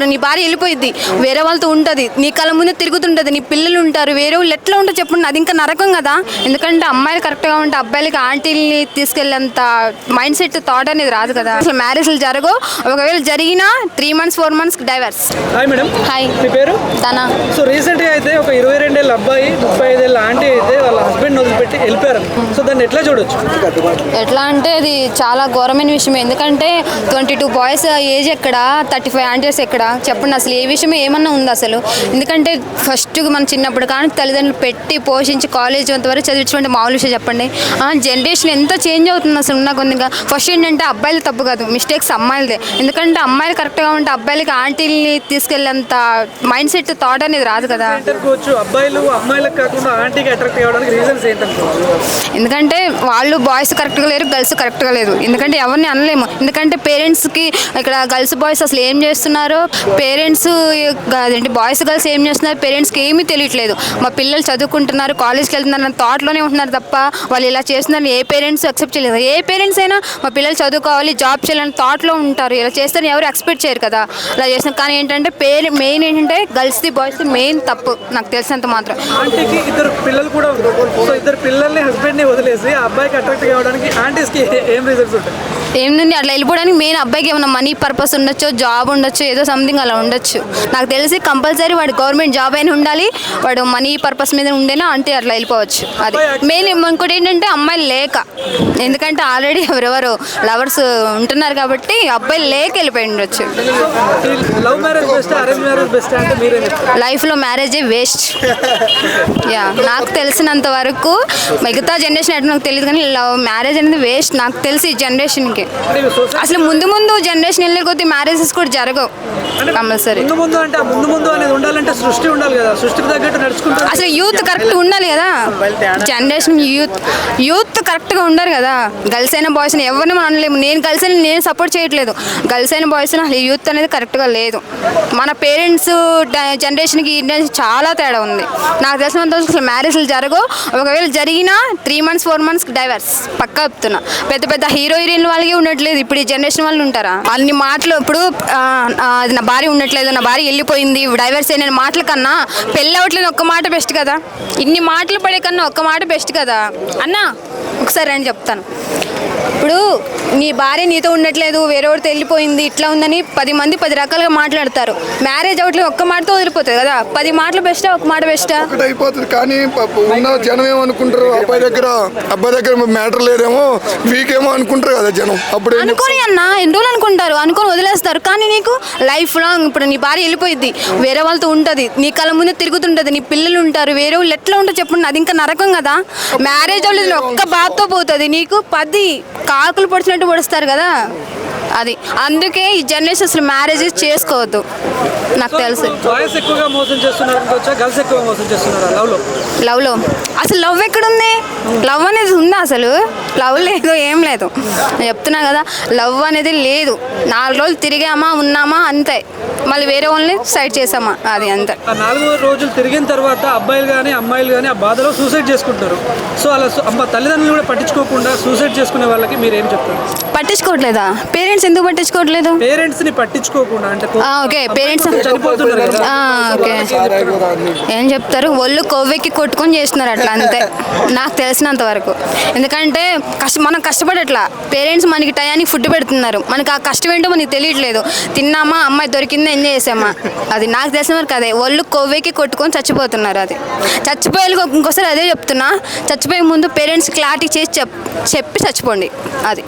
ఇప్పుడు నీ భార్య వెళ్ళిపోయింది వేరే వాళ్ళతో ఉంటుంది. నీ కళ్ళ ముందే తిరుగుతుంటుంది. నీ పిల్లలు ఉంటారు. వేరే వాళ్ళు ఎట్లా ఉంటారు చెప్పండి. అది ఇంకా నరకం కదా. ఎందుకంటే అమ్మాయిలు కరెక్ట్గా ఉంటే అబ్బాయిలకి ఆంటీల్ని తీసుకెళ్ళేంత మైండ్ సెట్ థాట్ అనేది రాదు కదా. అసలు మ్యారేజ్లు జరగవు. ఒకవేళ జరిగినా three months four months divorce hi madam hi మీ పేరు? తన. సో రీసెంట్గా అయితే ఒక ఇరవై రెండేళ్ళ అబ్బాయి ముప్పై ఐదేళ్ళ ఆంటీ అయితే వాళ్ళ హస్బెండ్ వదిలిపెట్టి వెళ్ళిపోయారు. సో దాన్ని ఎట్లా చూడొచ్చు? ఎట్లా అంటే ఇది చాలా ఘోరమైన విషయం ఎందుకంటే ట్వంటీ టూ బాయ్స్ ఏజ్ ఎక్కడ థర్టీ ఫైవ్ ఆంటీస్ ఎక్కడ చెప్పండి అసలు ఏ విషయం ఏమన్నా ఉంది అసలు? ఎందుకంటే ఫస్ట్ మన చిన్నప్పుడు కానీ తల్లిదండ్రులు పెట్టి పోషించి కాలేజ్ అంతవరకు చదివించుకుంటే మామూలు విషయం చెప్పండి. జనరేషన్ ఎంత చేంజ్ అవుతుంది అసలు ఉన్న కొద్దిగా. ఫస్ట్ ఏంటంటే అబ్బాయిలు తప్పు కాదు మిస్టేక్స్ అమ్మాయిలదే. ఎందుకంటే అమ్మాయిలు కరెక్ట్గా ఉంటే అబ్బాయిలకి ఆంటీల్ని తీసుకెళ్ళేంత మైండ్ సెట్ థాట్ అనేది రాదు కదా. అనుకోవచ్చు అబ్బాయిలు అమ్మాయిలకు కాకుండా ఆంటీకి అట్రాక్ట్ అవ్వడానికి రీజన్స్ ఏంటనుకోవచ్చు ఎందుకంటే వాళ్ళు బాయ్స్ కరెక్ట్గా లేరు గర్ల్స్ కరెక్ట్గా లేదు. ఎందుకంటే ఎవరిని అనలేము. ఎందుకంటే పేరెంట్స్కి ఇక్కడ గర్ల్స్ బాయ్స్ అసలు ఏం చేస్తున్నారో పేరెంట్స్ అదేంటి బాయ్స్ గర్ల్స్ ఏం చేస్తున్నారు? పేరెంట్స్కి ఏమీ తెలియట్లేదు. మా పిల్లలు చదువుకుంటున్నారు కాలేజ్కి వెళ్తున్నారు అన్న థాట్లోనే ఉంటున్నారు తప్ప వాళ్ళు ఇలా చేస్తున్నారు ఏ పేరెంట్స్ అక్సెప్ట్ చేయలేదు. ఏ పేరెంట్స్ అయినా మా పిల్లలు చదువుకోవాలి జాబ్ చేయాలని థాట్లో ఉంటారు. ఇలా చేస్తారని ఎవరు ఎక్స్పెక్ట్ చేయరు కదా. అలా చేస్తున్నారు. కానీ ఏంటంటే పేరు మెయిన్ ఏంటంటే గర్ల్స్ది బాయ్స్ది మెయిన్ తప్పు నాకు తెలిసినంత మాత్రం. ఆంటీకి ఇద్దరు పిల్లలు కూడా ఇద్దరు పిల్లల్ని హస్బెండ్ని వదిలేసి ఆ అబ్బాయికి అట్రాక్ట్ కావడానికి ఆంటీస్కి ఏం రీజన్స్ ఉంటాయి? ఏముంది అట్లా వెళ్ళిపోవడానికి మెయిన్ అబ్బాయికి ఏమైనా మనీ పర్పస్ ఉండొచ్చు జాబ్ ఉండొచ్చు ఏదో సంథింగ్ అలా ఉండొచ్చు. నాకు తెలిసి కంపల్సరీ వాడు గవర్నమెంట్ జాబ్ అయినా ఉండాలి వాడు మనీ పర్పస్ మీద ఉండేనా అంటే అట్లా వెళ్ళిపోవచ్చు. అది. మెయిన్ ఇంకోటి ఏంటంటే అమ్మాయిలు లేక ఎందుకంటే ఆల్రెడీ ఎవరెవరు లవర్స్ ఉంటున్నారు కాబట్టి అబ్బాయిలు లేక వెళ్ళిపోయి ఉండొచ్చు. లైఫ్లో మ్యారేజే వేస్ట్ యా నాకు తెలిసినంత వరకు మిగతా జనరేషన్ ఎట్లా నాకు తెలియదు కానీ లవ్ మ్యారేజ్ అనేది వేస్ట్ నాకు తెలిసి ఈ జనరేషన్కి సొసైటీ అసలు ముందు ముందు జనరేషన్ వెళ్ళే కొద్దీ మ్యారేజెస్ కూడా జరగవు కంపల్సరీ. ముందు ముందు అంటే ముందు ముందు అనేది ఉండాలంటే సృష్టి ఉండాలి కదా. సృష్టికి తగ్గట్టు నడుచుకుంటారు అసలు యూత్ కరెక్ట్ ఉండాలి కదా. జనరేషన్ యూత్ యూత్ కరెక్ట్గా ఉండాలి కదా. గర్ల్స్ అయినా బాయ్స్ అయినా ఎవరిని మనం అనలేము. నేను గర్ల్స్ అని నేను సపోర్ట్ చేయట్లేదు. గర్ల్స్ అయినా బాయ్స్ అయినా అసలు యూత్ అనేది కరెక్ట్గా లేదు. మన పేరెంట్స్ జనరేషన్కి generation చాలా తేడా ఉంది. నాకు తెలిసినంత అసలు మ్యారేజ్లు జరగవు. ఒకవేళ జరిగినా three months four months divorce పక్కా చెప్తున్నా. పెద్ద పెద్ద హీరో హీరోయిన్ వాళ్ళకి ఉండట్లేదు. ఇప్పుడు ఈ జనరేషన్ వాళ్ళు ఉంటారా? అన్ని మాటలు ఇప్పుడు అది నా భార్య ఉండట్లేదు నా భార్య వెళ్ళిపోయింది డైవర్స్ అయిన మాటల కన్నా పెళ్ళి అవ్వట్లేదు ఒక్క మాట బెస్ట్ కదా? ఇన్ని మాటలు పడే కన్నా ఒక్క మాట బెస్ట్ కదా? అన్నా ఒకసారి అని చెప్తాను. ఇప్పుడు నీ భార్య నీతో ఉండట్లేదు వేరేవాడితో వెళ్ళిపోయింది ఇట్లా ఉందని పది మంది పది రకాలుగా మాట్లాడతారు. మ్యారేజ్ అవ్వట్లేదు ఒక్క మాటతో వదిలిపోతుంది కదా. పది మాటలు బెస్టా ఒక మాట బెస్టా? ఒకటి అయిపోతుంది కానీ ఉన్న జనం ఏమనుకుంటారు? అబ్బాయి దగ్గర అబ్బాయి దగ్గర మ్యాటర్ లేదేమో వీక్ ఏమో అనుకుంటారు కదా జనం. అప్పుడు అనుకోని అన్న ఎన్ని రోజులు అనుకుంటారు? అనుకొని వదిలేస్తారు. కానీ నీకు లైఫ్ లాంగ్ ఇప్పుడు నీ భార్య వెళ్ళిపోయింది వేరే వాళ్ళతో ఉంటుంది నీ కళ్ళ ముందే తిరుగుతుంటుంది నీ పిల్లలు ఉంటారు వేరే వాళ్ళు ఎట్లా ఉంటారు చెప్పండి అది ఇంకా నరకం కదా. మ్యారేజ్ అవ్వలేదు ఒక్క బాధతో పోతుంది నీకు. పది కాకులు పొడిచినట్టు పొడుస్తారు కదా? అది. అందుకే ఈ జనరేషన్ అసలు మ్యారేజెస్ చేసుకోవద్దు. నాకు తెలుసు. బాయ్స్ ఎక్కువగా మోసం చేస్తున్నారు అనుకోవచ్చా గర్ల్స్ ఎక్కువ మోసం చేస్తున్నారా? లవ్లో? అసలు లవ్ ఎక్కడుంది? లవ్ అనేది ఉందా అసలు? లవ్ లేదు ఏం లేదు. నేను చెప్తున్నా కదా లవ్ అనేది లేదు. నాలుగు రోజులు తిరిగామా ఉన్నామా అంతే. మళ్ళీ వేరే వాళ్ళని సైడ్ చేసామా అది అంతే. ఆ నాలుగు రోజులు తిరిగిన తర్వాత అబ్బాయిలు కానీ అమ్మాయిలు కానీ ఆ బాధలో సూసైడ్ చేసుకుంటారు. సో అలా సు- అమ్మ తల్లిదండ్రులు కూడా పట్టించుకోకుండా సూసైడ్ చేసుకునే వాళ్ళకి మీరు ఏం చెప్తారు? పట్టించుకోవట్లేదా? పేరెంట్స్ ఎందుకు పట్టించుకోవట్లేదు? పేరెంట్స్ని పట్టించుకోకుండా అంటే కో- ఆ, ఓకే పేరెంట్స్ చనిపోతున్నారు కదా. ఆ, ఓకే. ఏం చెప్తారు? ఒళ్ళు కొవ్వెక్కి కొట్టుకొని చేస్తున్నారు అట్లా అంతే. నాకు తెలిసినంత వరకు. ఎందుకంటే కష్ట మనం కష్టపడట్లా. పేరెంట్స్ మనకి టయానికి ఫుడ్ పెడుతున్నారు. మనకి ఆ కష్టం ఏంటో మనకి తెలియట్లేదు. తిన్నామా అమ్మాయి దొరికిందా ఎంజాయ్ చేసామా? అది నాకు తెలిసిన వరకు అదే. ఒళ్ళు కొవ్వెక్కి కొట్టుకొని చచ్చిపోతున్నారు అది. చచ్చిపోయే ఇంకోసారి అదే చెప్తున్నా. చచ్చిపోయే ముందు పేరెంట్స్ క్లారిటీ చేసి చెప్ చెప్పి చచ్చిపోండి. అది.